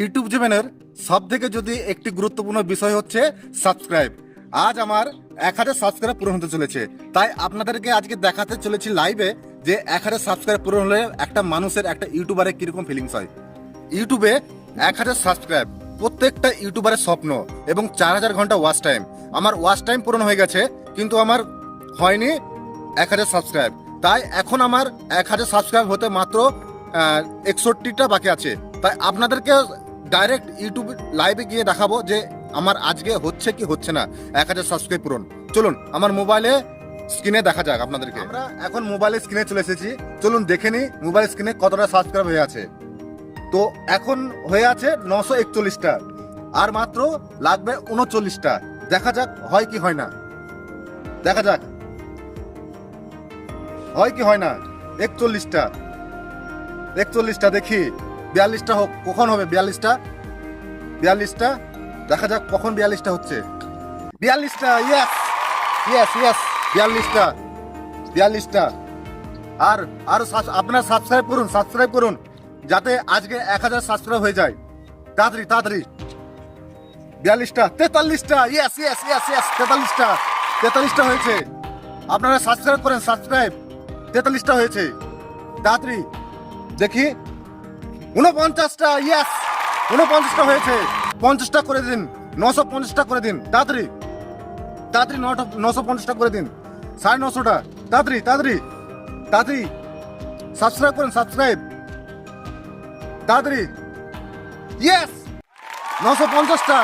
YouTube জীবনের সব থেকে যদি একটি গুরুত্বপূর্ণ বিষয় হচ্ছে সাবস্ক্রাইব। আজ আমার এক হাজার সাবস্ক্রাইব পূরণ হতে চলেছে। তাই আপনাদেরকে আজকে দেখাতে চলেছি লাইভে যে এক হাজার সাবস্ক্রাইব পূরণ হলে একটা মানুষের, একটা ইউটিউবারের কীরকম ফিলিংস হয়। ইউটিউবে এক হাজার সাবস্ক্রাইব প্রত্যেকটা ইউটিউবারের স্বপ্ন এবং চার হাজার ঘণ্টা ওয়াচ টাইম আমার ওয়াচ টাইম পূরণ হয়ে গেছে, কিন্তু আমার হয়নি এক হাজার সাবস্ক্রাইব। তাই এখন আমার এক হাজার সাবস্ক্রাইব হতে মাত্র একষট্টিটা বাকি আছে। তাই আপনাদেরকে ডাইরেক্ট ইউটিউব লাইভে গিয়ে দেখাবো যে আমার আজকে হচ্ছে কি হচ্ছে না। এক হাজার সাবস্ক্রাইব পূরণ। চলুন, আমার মোবাইলে স্ক্রিনে দেখা যাক আপনাদেরকে। আমরা এখন মোবাইলে স্ক্রিনে চলে এসেছি। চলুন দেখে নিই মোবাইল স্ক্রিনে কতটা সাবস্ক্রাইব হয়ে আছে। তো এখন হয়ে আছে নশো একচল্লিশটা। আর মাত্র লাগবে উনচল্লিশটা। দেখা যাক, হয় কি হয় না। দেখা যাক। হয় কি হয় না? একচল্লিশটা। একচল্লিশটা দেখি। বিয়াল্লিশটা হোক, কখন হবে বিয়াল্লিশটা? বিয়াল্লিশটা? দেখা যাক কখন বিয়াল্লিশটা হচ্ছে। বিয়াল্লিশটা ইয়েস ইয়েস ইয়েস বিয়াল্লিশটা বিয়াল্লিশটা। আর আর আপনার সাবস্ক্রাইব করুন সাবস্ক্রাইব করুন, যাতে আজকে এক হাজার সাবস্ক্রাইব হয়ে যায়। তাড়াতাড়ি তাড়াতাড়ি। বিয়াল্লিশটা, তেতাল্লিশটা ইয়েস ইয়েস ইয়েস ইয়েস তেতাল্লিশটা তেতাল্লিশটা হয়েছে। আপনারা সাবস্ক্রাইব করেন সাবস্ক্রাইব তেতাল্লিশটা হয়েছে। তাড়াতাড়ি, দেখি। উনপঞ্চাশটা ইয়েস উনপঞ্চাশটা হয়েছে। পঞ্চাশটা করে দিন, নশো পঞ্চাশটা করে দিন, তাড়াতাড়ি। তাড়াতাড়ি নটা, নশো পঞ্চাশটা করে দিন, সাড়ে নশোটা। তাড়াতাড়ি তাড়াতাড়ি। তাড়াতাড়ি। সাবস্ক্রাইব করুন সাবস্ক্রাইব তাড়াতাড়ি। ইয়েস নশো পঞ্চাশটা।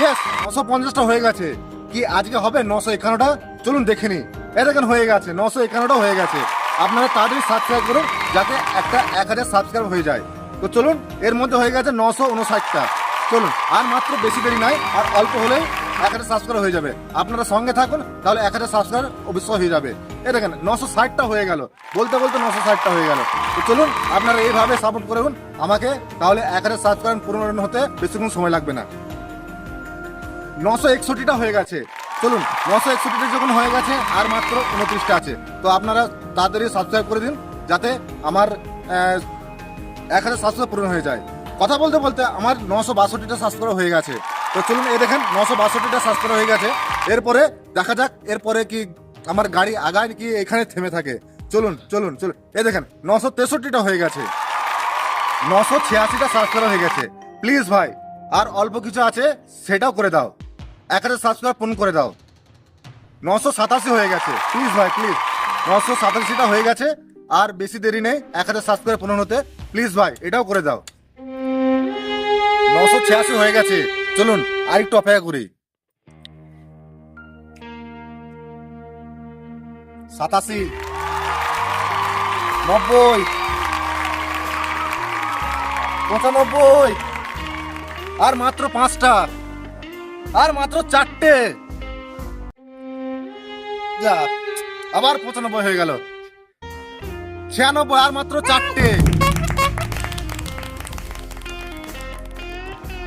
ইয়েস নশো পঞ্চাশটা হয়ে গেছে। কি আজকে হবে নশো একান্নটা? চলুন দেখে নি এরকম হয়ে গেছে? নশো একান্নটা হয়ে গেছে। আপনারা তাড়াতাড়ি সাবস্ক্রাইব করুন, যাতে একটা, এক হাজার সাবস্ক্রাইব হয়ে যায়। তো চলুন, এর মধ্যে হয়ে গেছে নশো উনষাটটা। চলুন, আর মাত্র বেশি দেরি নাই, আর অল্প হলেই এক হাজার সাবস্ক্রাইব হয়ে যাবে। আপনারা সঙ্গে থাকুন, তাহলে এক হাজার সাবস্ক্রাইব অবশ্যই হয়ে যাবে। এ দেখেন, নশো ষাটটা হয়ে গেল। বলতে বলতে নশো ষাটটা হয়ে গেল। তো চলুন, আপনারা এইভাবে সাপোর্ট করুন আমাকে তাহলে এক হাজার সাবস্ক্রাইব পূরণ হতে বেশিক্ষণ সময় লাগবে না। নশো একষট্টিটা হয়ে গেছে। চলুন, নশো একষট্টিটা যখন হয়ে গেছে, আর মাত্র উনত্রিশটা আছে। তো আপনারা তাড়াতাড়ি সাবস্ক্রাইব করে দিন, যাতে আমার এক হাজার সাবস্ক্রাইব পূরণ হয়ে যায়। কথা বলতে বলতে আমার নশো বাষট্টিটা সাবস্ক্রাইব হয়ে গেছে। তো চলুন, এই দেখেন নশো বাষট্টিটা সাবস্ক্রাইব হয়ে গেছে। এরপরে দেখা যাক, এরপরে কি আমার গাড়ি আগায় কি এখানে থেমে থাকে। চলুন চলুন চলুন। এই দেখেন নশো তেষট্টিটা হয়ে গেছে। নশো ছিয়াশিটা সাবস্ক্রাইব হয়ে গেছে। প্লিজ ভাই, আর অল্প কিছু আছে, সেটাও করে দাও। এক হাজার সাবস্ক্রাইব পূরণ করে দাও। নশো সাতাশি হয়ে গেছে। প্লিজ ভাই, প্লিজ। নশো সাতাশিটা হয়ে গেছে। আর বেশি দেরি নেই, এক হাজার সাবস্ক্রাইব পূরণ হতে। প্লিজ ভাই, এটাও করে দাও। নশো ছিয়াশি হয়ে গেছে। চলুন, আরেকটু অপেক্ষা করি। সাতাশি। নব্বই। পঁচানব্বই। আর মাত্র পাঁচটা। আর মাত্র চারটে। আবার পঁচানব্বই হয়ে গেল। ছিয়ানব্বই আর মাত্র চারটে।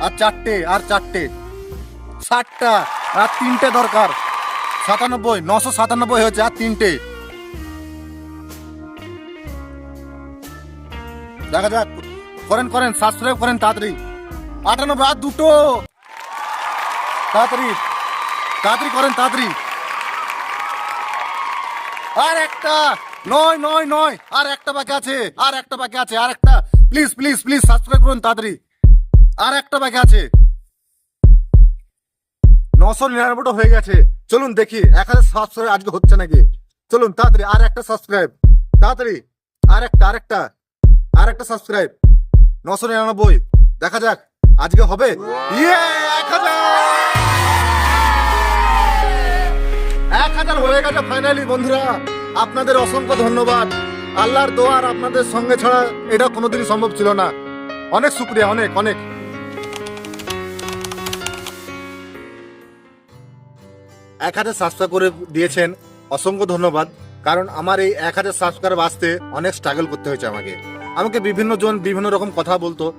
আর চারটে আর চারটে। ষাটটা, আর তিনটে দরকার। সাতানব্বই, নশো সাতানব্বই হয়েছে আর তিনটে। দেখা যাক। করেন করেন সাবস্ক্রাইব করেন তাড়াতাড়ি। আটানব্বই আর দুটো। তাড়াতাড়ি তাড়াতাড়ি করেন, তাড়াতাড়ি। আর একটা। নয় নয় নয়। আর একটা বাকি আছে, আর একটা বাকি আছে, আর একটা। প্লিজ প্লিজ প্লিজ সাবস্ক্রাইব করুন তাড়াতাড়ি। আর একটা বাকি আছে। নশো নিরানব্বইটা হয়ে গেছে। চলুন দেখি, এক হাজার সাবস্ক্রাইব আজকে হচ্ছে নাকি? চলুন তাড়াতাড়ি, আর একটা সাবস্ক্রাইব তাড়াতাড়ি, আর একটা আর একটা আর একটা সাবস্ক্রাইব নশো নিরানব্বই। দেখা যাক, আজকে হবে? ইয়ে এক হাজার! এক হাজার হয়ে গেছে ফাইনালি বন্ধুরা। আপনাদের অসংখ্য ধন্যবাদ। আল্লাহর দোয়ার আপনাদের সঙ্গে ছাড়া এটা কোনোদিনই সম্ভব ছিল না। অনেক শুক্রিয়া অনেক অনেক। এক হাজার সাবস্ক্রাইব করে দিয়েছেন অসংখ্য ধন্যবাদ কারণ আমার এই এক হাজার সাবস্ক্রাইব আসতে অনেক স্ট্রাগল করতে হয়েছে আমাকে। আমাকে বিভিন্ন জন বিভিন্ন রকম কথা বলতো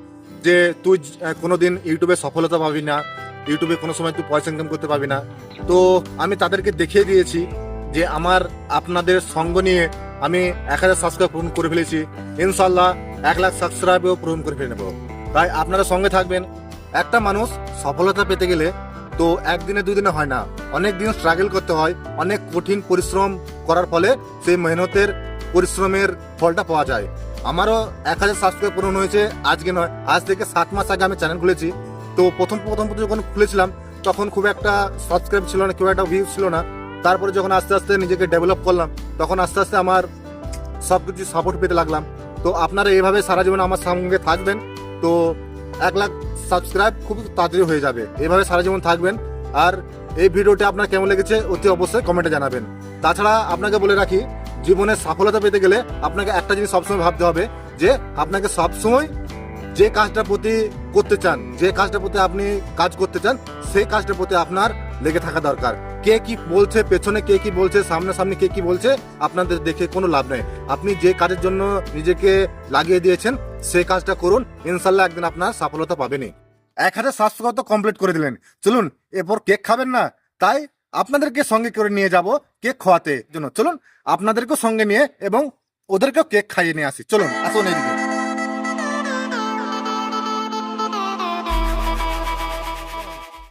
যে তুই আহ, কোনোদিন ইউটিউবে সফলতা পাবি না ইউটিউবে কোনো সময় তুই পয়সা ইনকাম করতে পারবি না। তো আমি তাদেরকে দেখিয়ে দিয়েছি যে আমার আপনাদের সঙ্গ নিয়ে আমি এক হাজার সাবস্ক্রাইব পূরণ করে ফেলেছি। ইনশাল্লাহ এক লাখ সাবস্ক্রাইবও পূরণ করে ফেলে নেব। তাই আপনারা সঙ্গে থাকবেন। একটা মানুষ সফলতা পেতে গেলে তো একদিনে দুই দিনে হয় না। অনেক দিন স্ট্রাগল করতে হয়, অনেক কঠিন পরিশ্রম করার ফলে সেই মেহনতের, পরিশ্রমের ফলটা পাওয়া যায়। আমারও এক হাজার সাবস্ক্রাইব পূরণ হয়েছে, আজকে নয়, আজ থেকে সাত মাস আগে আমি চ্যানেল খুলেছি। তো প্রথম প্রথম যখন খুলেছিলাম, তখন খুব একটা সাবস্ক্রাইব ছিল না, খুব একটা ভিউ ছিল না। তারপরে যখন আস্তে আস্তে নিজেকে ডেভেলপ করলাম, তখন আস্তে আস্তে আমার সব কিছু সাপোর্ট পেতে লাগলাম। তো আপনারা এইভাবে সারা জীবন আমার সঙ্গে থাকবেন, তো এক লাখ সাবস্ক্রাইব খুব তাড়াতাড়ি হয়ে যাবে। এভাবে সারা জীবন থাকবেন। আর এই ভিডিওটি আপনার কেমন লেগেছে অতি অবশ্যই কমেন্টে জানাবেন। তাছাড়া আপনাকে বলে রাখি, জীবনে সফলতা পেতে গেলে আপনাকে একটা জিনিস সবসময় ভাবতে হবে, যে আপনাকে সবসময় যে কাজটার প্রতি করতে চান, যে কাজটার প্রতি আপনি কাজ করতে চান, সেই কাজটার প্রতি আপনার লেগে থাকা দরকার। কে কি বলছে, পেছনে কে কি বলছে সামনে সামনে কে কি বলছে, আপনাদের দেখে কোনো লাভ নেই আপনি যে কাজের জন্য নিজেকে লাগিয়ে দিয়েছেন সেই কাজটা করুন ইনশাল্লাহ একদিন আপনার সফলতা পাবেনই। এক হাজার সাবস্ক্রাইব তো কমপ্লিট করে দিলেন। চলুন, এরপর কেক খাবেন না, তাই আপনাদেরকে সঙ্গে করে নিয়ে যাব কেক খাওয়াতে জন্য। চলুন, আপনাদেরকেও সঙ্গে নিয়ে এবং ওদেরকেও কেক খাইয়ে নিয়ে আসি। চলুন, আসুন এইদিকে।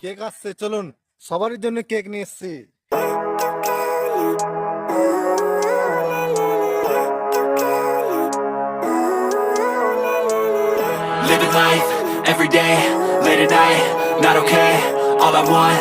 কেক আসছে, চলুন। সবারই জন্য কেক নিয়ে এসছি Living life every day, late at night, not okay. All I want,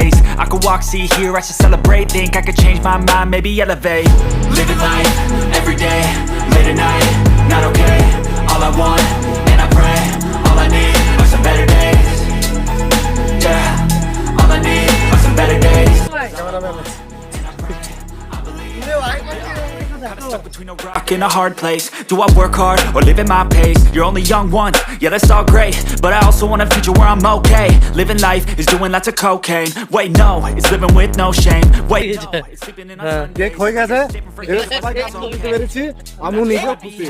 days. I could walk, see, hear, I should celebrate. Think I could change my mind, maybe elevate. Living life every day, late at night, not okay. All I want, and I pray, all I need are some better days. Yeah, all I need are some better days. Stuck between a rock and a hard place Do I work hard or live at my pace? You're only young once, yeah that's all great But I also want a future where I'm okay Living life is doing lots of cocaine Wait no, it's living with no shame Wait no, it's sleeping in on Sundays cake হয়ে গেছে Saving for এবার সবাইকে আনন্দ দিতে পেরেছি আমি নিজেও খুশি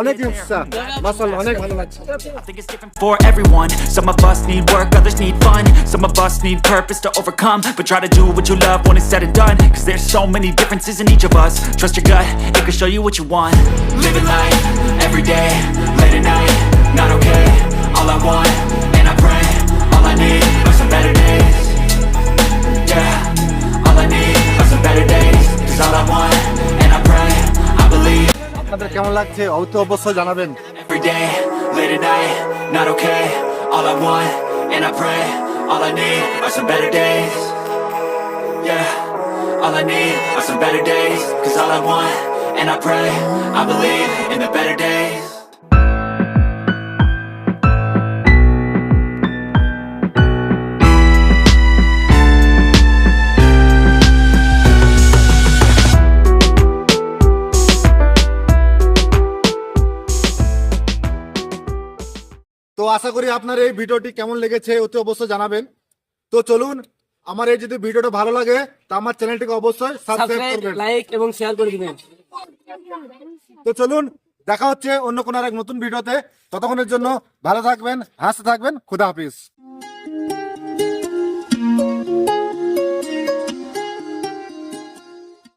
অনেক ইচ্ছা মাসাল্লাহ অনেক ভালো লাগছে I think it's different for everyone Some of us need work, others need fun Some of us need purpose to overcome But try to do what you love when it's said and done Cause there's so many differences in each of us Trust your gut, it can show you what you want Living life, every day, late at night, not okay All I want, and I pray, all I need are some better days Yeah, all I need are some better days Cause all I want, and I pray, I believe আপনাদের কেমন লাগছে অবশ্য অবশ্যই জানাবেন Every day, late at night, not okay. All I want, and I pray, all I need are some better days. Yeah, All I need are some better days. Cause all I want, and I pray, I believe in the better days. তো আশা করি আপনার এই ভিডিওটি কেমন লেগেছে অতি অবশ্যই জানাবেন তো চলুন আমার এই যদি ভিডিওটা ভালো লাগে তা আমার চ্যানেলটিকে অবশ্যই সাবস্ক্রাইব করবেন। লাইক এবং শেয়ার করে দিবেন। তো চলুন দেখা হচ্ছে অন্য কোনো এক নতুন ভিডিওতে। ততক্ষণের জন্য ভালো থাকবেন হাসতে থাকবেন খুদা হাফিজ।